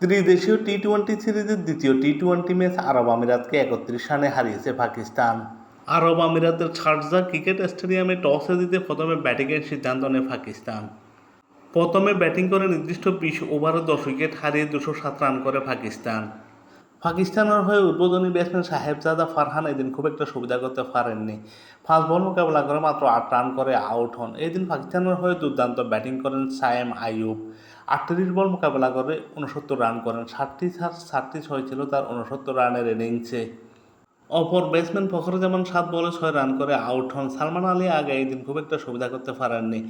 ত্রিদেশীয় T twenty সিরিজের দ্বিতীয় টি টোয়েন্টি ম্যাচ আরব আমিরাতকে একত্রিশ রানে হারিয়েছে পাকিস্তান। আরব আমিরাতের শারজা ক্রিকেট স্টেডিয়ামে টসে দিতে প্রথমে ব্যাটিংয়ের সিদ্ধান্ত নেয় পাকিস্তান। প্রথমে ব্যাটিং করে নির্দিষ্ট বিশ ওভারে দশ উইকেট হারিয়ে দুশো সাত রান করে পাকিস্তান। পাকিস্তানের হয়ে উদ্বোধনী ব্যাটসম্যান সাহেবজাদা ফারহান এদিন খুব একটা সুবিধা করতে পারেননি। ফার্স্ট বল মোকাবেলা করে মাত্র আট রান করে আউট হন। এদিন পাকিস্তানের হয়ে দুর্দান্ত ব্যাটিং করেন সায়েম আইয়ুব। আটত্রিশ বল মোকাবেলা করে উনসত্তর রান করেন। ষাটটি ষাটটি ছয় ছিল তার উনসত্তর রানের ইনিংসে অপর ব্যাটসম্যান ফখরুজ্জামান সাত বলে ছয় রান করে আউট হন। সালমান আলী আগে এই দিন খুব একটা সুবিধা করতে পারেননি।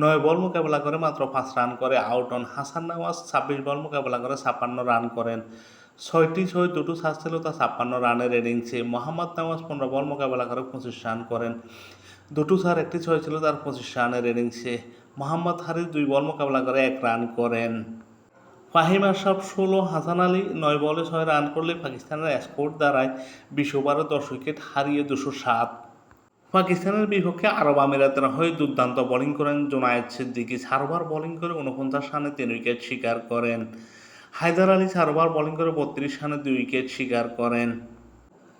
নয় বল মোকাবেলা করে মাত্র পাঁচ রান করে আউট হন। হাসান নওয়াজ ছাব্বিশ বল মোকাবেলা করে ছাপ্পান্ন রান করেন। ছয়টি ছয় দুটো সাজ ছিল তা ছাপ্পান্ন রানের ইনিংসে মোহাম্মদ নওয়াজ পনেরো বল মোকাবেলা করে পঁচিশ রান করেন। দুটো সার একটি ছয় ছিল তার পঁচিশ রানের ইনিংসে। মোহাম্মদ হারিস দুই বল মোকাবেলা করে এক রান করেন। ফাহিম আশরাফ ষোলো, হাসান আলী নয় বলে ছয় রান করলে পাকিস্তানের স্কোর দ্বারায় বিশ ওভারে দশ উইকেট হারিয়ে দুশো সাত। পাকিস্তানের বিপক্ষে আরব আমিরাতের হয়ে দুর্দান্ত বোলিং করেন জোনায়েদ সিদ্দিকি, চারবার বোলিং করে উনপঞ্চাশ রানে তিন উইকেট শিকার করেন। হায়দার আলী চারবার বোলিং করে বত্রিশ রানে দুই উইকেট শিকার করেন।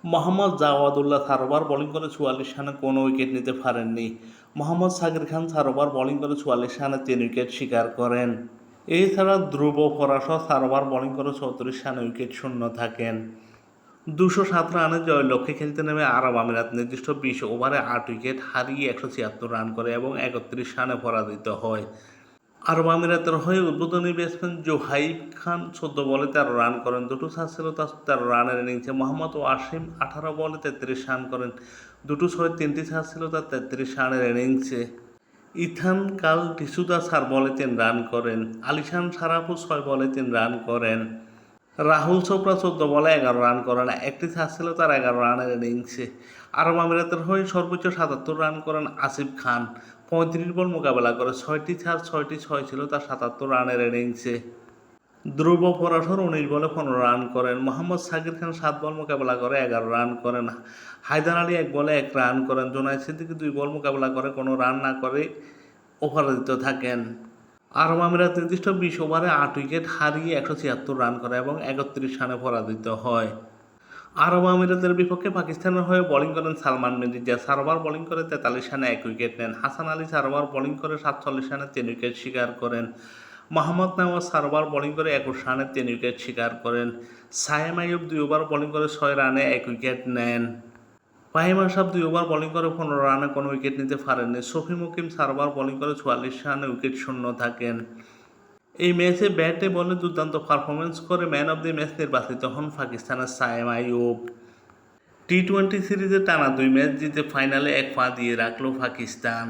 মোহাম্মদ জাওয়াদুল্লাহ চারবার বোলিং করে চুয়াল্লিশ রানে কোনো উইকেট নিতে পারেননি। মোহাম্মদ সাকির খান চারবার বোলিং করে চুয়াল্লিশ রানে তিন উইকেট শিকার করেন। এছাড়া ধ্রুব পরাশর চারবার বোলিং করে চৌত্রিশ রানে উইকেট শূন্য থাকেন। দুশো সাত রানে জয়ের লক্ষ্যে খেলতে নেমে আরব আমিরাত নির্দিষ্ট বিশ ওভারে আট উইকেট হারিয়ে একশো ছিয়াত্তর রান করে এবং একত্রিশ রানে পরাজিত হয়। আরব আমিরাতের হয়ে উদ্বোধনী ব্যাটসম্যান জোহাইব খান চোদ্দ বলে তেরো রান করেন। দুটো ছিল তার তেরো রানের ইনিংসে। মোহাম্মদ ওয়াসিম আঠারো বলে তেত্রিশ রান করেন। দুটো ছয়, তিনটি ছিল তার তেত্রিশ রানের ইনিংসে। ইথান কাল টিসুদা চার বলে তিন রান করেন। আলিশান সারাফু ছয় বলে তিন রান করেন। রাহুল চোপড়া চোদ্দ বলে এগারো রান করেন। একটি ছিল তার এগারো রানের ইনিংসে। আরব আমিরাতের হয়ে সর্বোচ্চ সাতাত্তর রান করেন আসিফ খান। পঁয়ত্রিশ বল মোকাবেলা করে, ছয়টি ছাড়, ছয়টি ছয় ছিল, তার সাতাত্তর রানের ইনিংসে ধ্রুব পরাশর উনিশ বলে পনেরো রান করেন। মোহাম্মদ সাকির খান সাত বল মোকাবেলা করে, এগারো রান করেন। হায়দার আলী এক বলে এক রান করেন। জোনাইদ সিদ্দিকি দুই বল মোকাবেলা করে, কোনো রান না করে অপরাজিত থাকেন। আরব আমিরাত নির্দিষ্ট বিশ ওভারে আট উইকেট হারিয়ে একশো ছিয়াত্তর রান করে এবং একত্রিশ রানে পরাজিত হয়। আরব আমিরাতের বিপক্ষে পাকিস্তানের হয়ে বোলিং করেন সালমান মির্জা চারবার বোলিং করে তেতাল্লিশ রানে এক উইকেট নেন। হাসান আলী চারবার বোলিং করে সাতচল্লিশ রানে তিন উইকেট শিকার করেন। মোহাম্মদ নওয়াজ চারবার বোলিং করে একুশ রানে তিন উইকেট শিকার করেন। সায়েম আইয়ুব দুই ওভার বোলিং করে ছয় রানে এক উইকেট নেন। ফাহিম আশরাফ দুই ওভার বোলিং করে পনেরো রানে কোনো উইকেট নিতে পারেননি। সফি মুকিম চারবার বোলিং করে চুয়াল্লিশ রানে উইকেট শূন্য থাকেন। এই ম্যাচে ব্যাটে বলে দুর্দান্ত পারফরমেন্স করে ম্যান অব দি ম্যাচ নির্বাচিত হন পাকিস্তানের সায়েম আইয়ুব। টি টোয়েন্টি সিরিজে টানা দুই ম্যাচ জিতে ফাইনালে এক পা দিয়ে রাখল পাকিস্তান।